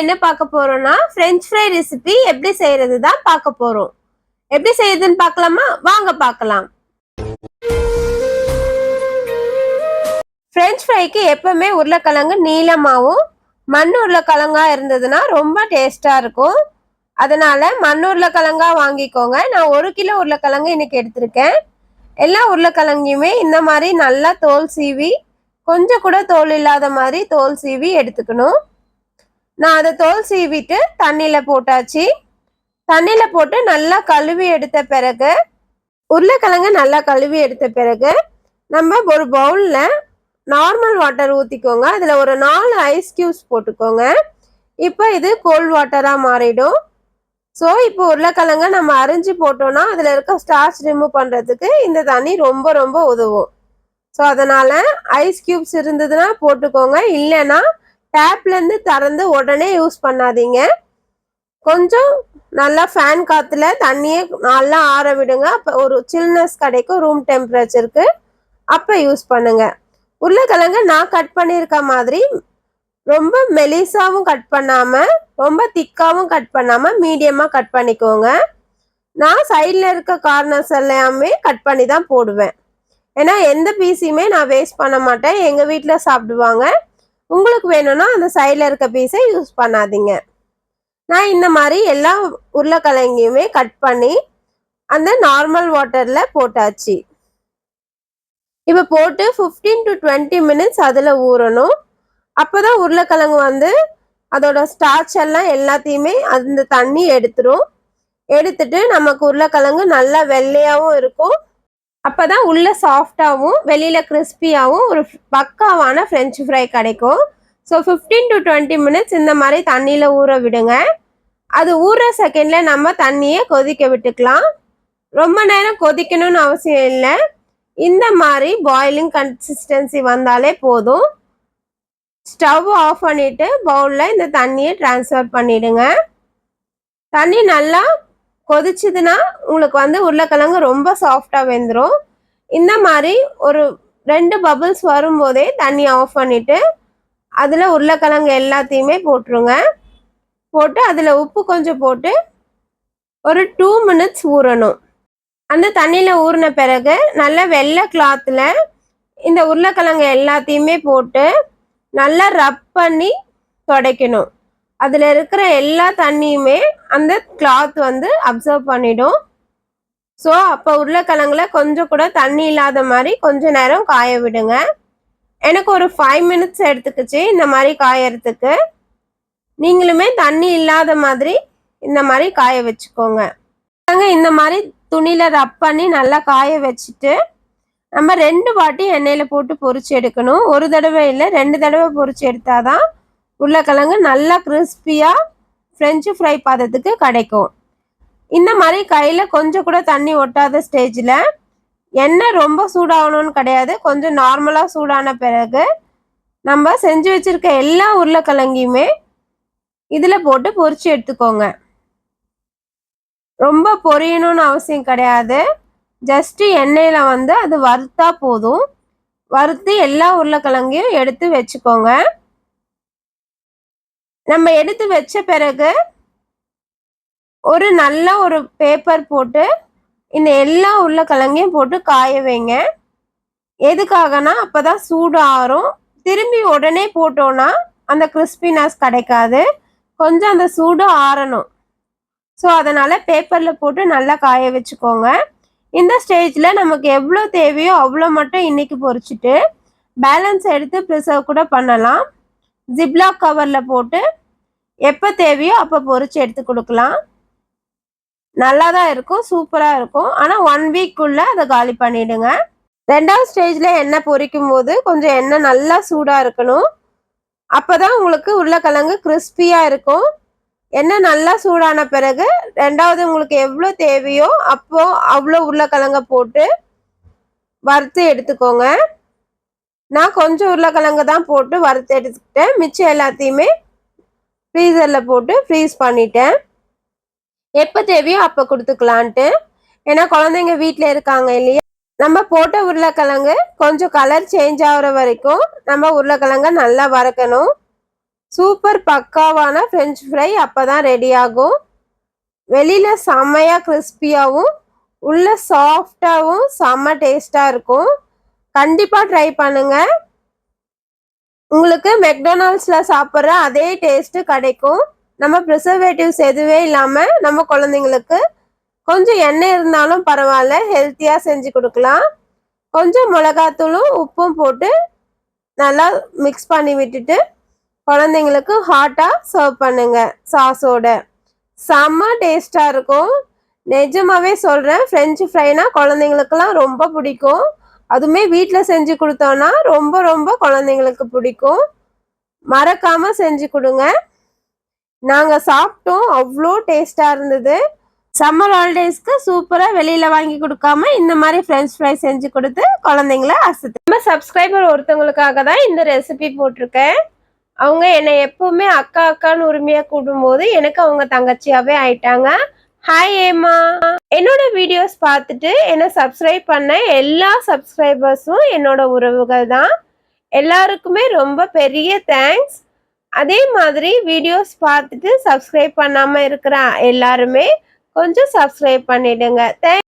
என்ன பார்க்க போறோம்னா ஃப்ரெஞ்ச் ஃப்ரை ரெசிபி எப்படி செய்யறது தான் பார்க்க போறோம். எப்படி செய்யுதுன்னு பார்க்கலாமா? வாங்க பார்க்கலாம். ஃப்ரெஞ்ச் ஃப்ரைக்கு எப்பவுமே உருளைக்கிழங்கு நீளமாகவும் மண் உருளைக்கிழங்கா இருந்ததுன்னா ரொம்ப டேஸ்டா இருக்கும். அதனால மண் உருளைக்கிழங்கா வாங்கிக்கோங்க. நான் ஒரு கிலோ உருளைக்கிழங்கு இன்னைக்கு எடுத்திருக்கேன். எல்லா உருளைக்கிழங்கையுமே இந்த மாதிரி நல்லா தோல் சீவி கொஞ்சம் கூட தோல் இல்லாத மாதிரி தோல் சீவி எடுத்துக்கணும். நான் அதை தோல் சீவிட்டு தண்ணியில் போட்டாச்சு. தண்ணியில் போட்டு நல்லா கழுவி எடுத்த பிறகு உருளைக்கிழங்கு நல்லா கழுவி எடுத்த பிறகு நம்ம ஒரு பவுலில் நார்மல் வாட்டர் ஊற்றிக்கோங்க அதில் ஒரு நாலு ஐஸ் கியூப்ஸ் போட்டுக்கோங்க. இப்போ இது கோல்ட் வாட்டராக மாறிடும். ஸோ இப்போ உருளைக்கிழங்க நம்ம அரிஞ்சு போட்டோம்னா அதில் இருக்க ஸ்டார்ச் ரிமூவ் பண்ணுறதுக்கு இந்த தண்ணி ரொம்ப ரொம்ப உதவும். ஸோ அதனால் ஐஸ் கியூப்ஸ் இருந்ததுன்னா போட்டுக்கோங்க. இல்லைன்னா டேப்லேருந்து திறந்து உடனே யூஸ் பண்ணாதீங்க. கொஞ்சம் நல்லா ஃபேன் காற்றுல தண்ணியை நல்லா ஆற விடுங்க. அப்போ ஒரு சில்னஸ் கிடைக்கும் ரூம் டெம்பரேச்சருக்கு அப்போ யூஸ் பண்ணுங்க. உருளைக்கிழங்கு நான் கட் பண்ணியிருக்க மாதிரி ரொம்ப மெலிசாவும் கட் பண்ணாமல் ரொம்ப திக்காவும் கட் பண்ணாமல் மீடியமாக கட் பண்ணிக்கோங்க. நான் சைடில் இருக்க கார்னர்ஸ் எல்லாமே கட் பண்ணி தான் போடுவேன். ஏன்னா எந்த பீஸையுமே நான் வேஸ்ட் பண்ண மாட்டேன். எங்கள் வீட்டில் சாப்பிடுவாங்க. உங்களுக்கு வேணும்னா அந்த சைடில் இருக்க பீஸை யூஸ் பண்ணாதீங்க. நான் இந்த மாதிரி எல்லா உருளைக்கிழங்கையுமே கட் பண்ணி அந்த நார்மல் வாட்டரில் போட்டாச்சு. இப்போ போட்டு ஃபிஃப்டீன் டு டுவெண்ட்டி மினிட்ஸ் அதில் ஊறணும். அப்போ தான் உருளைக்கிழங்கு வந்து அதோட ஸ்டார்ச் எல்லாம் எல்லாத்தையுமே அந்த தண்ணி எடுத்துரும். எடுத்துட்டு நமக்கு உருளைக்கிழங்கு நல்லா வெள்ளையாகவும் இருக்கும். அப்போ தான் உள்ள சாஃப்டாகவும் வெளியில் கிறிஸ்பியாகவும் ஒரு பக்காவான ஃப்ரெஞ்ச் ஃப்ரை கிடைக்கும். So fifteen to twenty minutes இந்த மாதிரி தண்ணியில் ஊற விடுங்க. அது ஊற செகண்டில் நம்ம தண்ணியை கொதிக்க விட்டுக்கலாம். ரொம்ப நேரம் கொதிக்கணும்னு அவசியம் இல்லை. இந்த மாதிரி பாயிலிங் கன்சிஸ்டன்சி வந்தாலே போதும். ஸ்டவ் ஆஃப் பண்ணிவிட்டு பவுலில் இந்த தண்ணியை ட்ரான்ஸ்ஃபர் பண்ணிவிடுங்க தண்ணி நல்லா கொதிச்சுதுன்னா உங்களுக்கு வந்து உருளைக்கிழங்கு ரொம்ப சாஃப்டாக வெந்துடும் இந்த மாதிரி ஒரு ரெண்டு பபுள்ஸ் வரும்போதே தண்ணி ஆஃப் பண்ணிவிட்டு அதில் உருளைக்கிழங்கு எல்லாத்தையுமே போட்டுருங்க. போட்டு அதில் உப்பு கொஞ்சம் போட்டு ஒரு டூ மினிட்ஸ் ஊறணும். அந்த தண்ணியில் ஊறின பிறகு நல்ல வெள்ளை கிளாத்தில் இந்த உருளைக்கிழங்கு எல்லாத்தையுமே போட்டு நல்லா ரப் பண்ணி துடைக்கணும். அதில் இருக்கிற எல்லா தண்ணியுமே அந்த கிளாத் வந்து அப்சர்வ் பண்ணிடும். ஸோ அப்போ உருளைக்கிழங்குல கொஞ்சம் கூட தண்ணி இல்லாத மாதிரி கொஞ்சம் நேரம் காய விடுங்க. எனக்கு ஒரு ஃபைவ் மினிட்ஸ் எடுத்துக்கிச்சு இந்த மாதிரி காயறதுக்கு. நீங்களுமே தண்ணி இல்லாத மாதிரி இந்த மாதிரி காய வச்சுக்கோங்க. இந்த மாதிரி துணியில் ரப் பண்ணி நல்லா காய வச்சுட்டு நம்ம ரெண்டு வாட்டி எண்ணெயில் போட்டு பொறிச்சு எடுக்கணும். ஒரு தடவை இல்லை ரெண்டு தடவை பொரிச்சு எடுத்தாதான் உருளைக்கிழங்கு நல்லா கிறிஸ்பியாக ஃப்ரெஞ்சு ஃப்ரை பதத்துக்கு கிடைக்கும். இந்த மாதிரி கையில் கொஞ்சம் கூட தண்ணி ஒட்டாத ஸ்டேஜில் எண்ணெய் ரொம்ப சூடாகணும்னு கிடையாது. கொஞ்சம் நார்மலாக சூடான பிறகு நம்ம செஞ்சு வச்சுருக்க எல்லா உருளைக்கிழங்கையுமே இதில் போட்டு பொறிச்சு எடுத்துக்கோங்க. ரொம்ப பொரியணும்னு அவசியம் கிடையாது. ஜஸ்ட்டு எண்ணெயில் வந்து அது வறுத்தா போதும். வறுத்து எல்லா உருளைக்கிழங்கையும் எடுத்து வச்சுக்கோங்க. நம்ம எடுத்து வச்ச பிறகு ஒரு நல்ல ஒரு பேப்பர் போட்டு இந்த எல்லா உருளைக்கிழங்கையும் போட்டு காய வைங்க. எதுக்காகனா அப்போதான் சூடு ஆறும் திரும்பி உடனே போட்டோன்னா அந்த கிறிஸ்பினஸ் கிடைக்காது. கொஞ்சம் அந்த சூடு ஆறணும். ஸோ அதனால் பேப்பரில் போட்டு நல்லா காய வச்சுக்கோங்க. இந்த ஸ்டேஜில் நமக்கு எவ்வளோ தேவையோ அவ்வளோ மட்டும் இன்றைக்கி பொறிச்சிட்டு பேலன்ஸ் எடுத்து ப்ரிசர்வ் கூட பண்ணலாம். ஜிப்லாக் கவரில் போட்டு எப்போ தேவையோ அப்போ பொறிச்சு எடுத்து கொடுக்கலாம். நல்லா தான் இருக்கும் சூப்பராக இருக்கும். ஆனால் ஒன் வீக்குள்ளே அதை காலி பண்ணிவிடுங்க ரெண்டாவது ஸ்டேஜில் எண்ணெய் பொரிக்கும் போது கொஞ்சம் எண்ணெய் நல்லா சூடாக இருக்கணும். அப்போ தான் உங்களுக்கு உருளைக்கிழங்கு கிறிஸ்பியாக இருக்கும். எண்ணெய் நல்லா சூடான பிறகு ரெண்டாவது உங்களுக்கு எவ்வளோ தேவையோ அப்போது அவ்வளோ உருளைக்கிழங்க போட்டு வறுத்து எடுத்துக்கோங்க. நான் கொஞ்சம் உருளைக்கிழங்கு தான் போட்டு வறுத்து எடுத்துக்கிட்டேன். மிச்சம் எல்லாத்தையுமே ஃப்ரீசரில் போட்டு ஃப்ரீஸ் பண்ணிட்டேன். எப்போ தேவையோ அப்போ கொடுத்துக்கலான்ட்டு. ஏன்னா குழந்தைங்க வீட்டில் இருக்காங்க இல்லையா? நம்ம போட்ட உருளைக்கிழங்கு கொஞ்சம் கலர் சேஞ்ச் ஆகுற வரைக்கும் நம்ம உருளைக்கிழங்க நல்லா வறுக்கணும். சூப்பர் பக்காவான ஃப்ரெஞ்ச் ஃப்ரை அப்போ தான் ரெடி ஆகும். வெளியில் செம்மையாக கிறிஸ்பியாகவும் உள்ள சாஃப்டாகவும் செம்ம டேஸ்ட்டாக இருக்கும். கண்டிப்பாக ட்ரை பண்ணுங்க. உங்களுக்கு மெக்டொனால்ட்ஸில் சாப்பிட்ற அதே டேஸ்ட்டு கிடைக்கும். நம்ம ப்ரிசர்வேட்டிவ்ஸ் எதுவே இல்லாமல் நம்ம குழந்தைங்களுக்கு கொஞ்சம் எண்ணெய் இருந்தாலும் பரவாயில்ல ஹெல்த்தியாக செஞ்சு கொடுக்கலாம். கொஞ்சம் மிளகாத்தூளும் உப்பும் போட்டு நல்லா மிக்ஸ் பண்ணி விட்டுட்டு குழந்தைங்களுக்கு ஹாட்டாக சர்வ் பண்ணுங்க சாஸோட செம்ம டேஸ்டாக இருக்கும். நிஜமாவே சொல்கிறேன் ஃப்ரெஞ்சு ஃப்ரைனா குழந்தைங்களுக்குலாம் ரொம்ப பிடிக்கும். அதுவுமே வீட்டில் செஞ்சு கொடுத்தோன்னா ரொம்ப ரொம்ப குழந்தைங்களுக்கு பிடிக்கும். மறக்காமல் செஞ்சு கொடுங்க. நாங்கள் சாப்பிட்டோம். அவ்வளோ டேஸ்ட்டாக இருந்தது. சம்மர் ஹாலிடேஸ்க்கு சூப்பராக வெளியில் வாங்கி கொடுக்காம இந்த மாதிரி ஃப்ரெஞ்ச் ஃப்ரை செஞ்சு கொடுத்து குழந்தைங்கள அசத்து. நம்ம சப்ஸ்கிரைபர் ஒருத்தவங்களுக்காக தான் இந்த ரெசிபி போட்டிருக்கேன். அவங்க என்னை எப்பவுமே அக்கா அக்கான்னு உரிமையாக கூடும்போது எனக்கு அவங்க தங்கச்சியாகவே ஆயிட்டாங்க. ஹாய் ஏமா என்னோட வீடியோஸ் பார்த்துட்டு என்னை சப்ஸ்கிரைப் பண்ண எல்லா சப்ஸ்கிரைபர்ஸும் என்னோட உறவுகள் தான். எல்லாருக்குமே ரொம்ப பெரிய தேங்க்ஸ் அதே மாதிரி வீடியோஸ் பார்த்துட்டு சப்ஸ்கிரைப் பண்ணாமல் இருக்கிற எல்லாருமே கொஞ்சம் சப்ஸ்கிரைப் பண்ணிடுங்க. தேங்க்